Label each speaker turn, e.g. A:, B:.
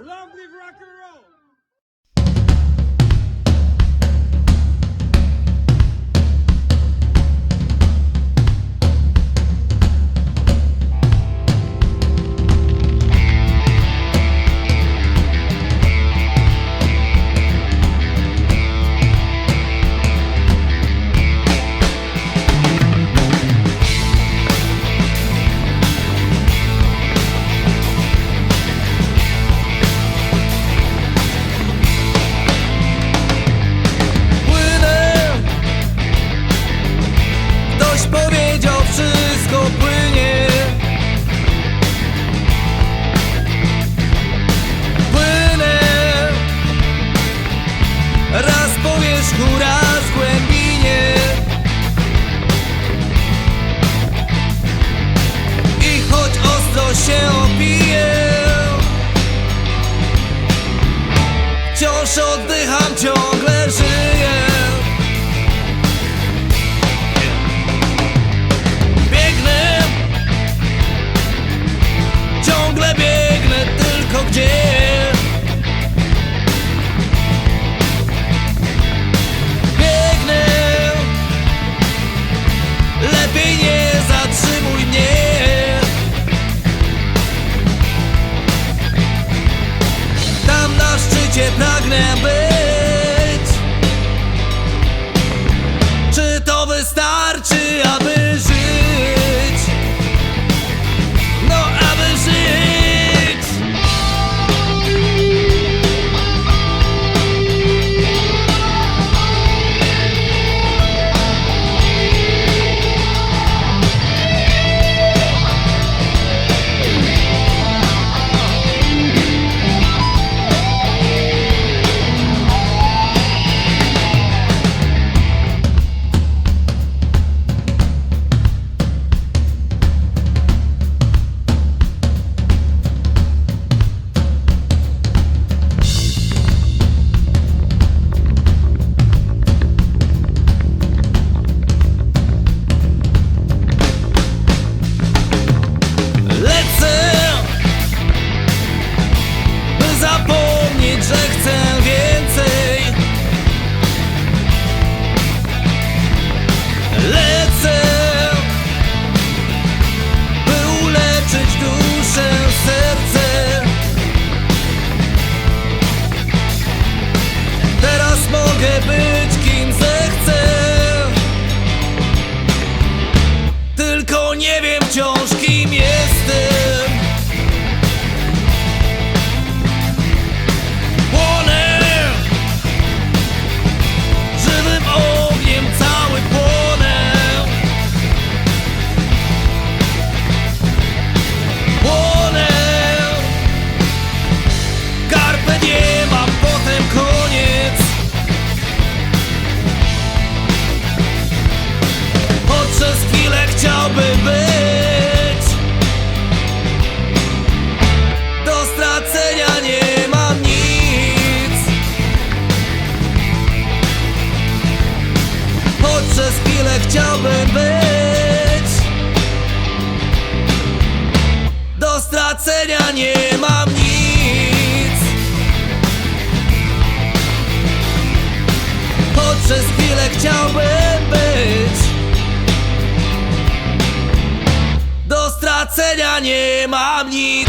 A: Lovely rock and roll. oscuras, buen. wystarczy, chwilę chciałbym być. Do stracenia nie mam nic. Choć przez chwilę chciałbym być. Do stracenia nie mam nic.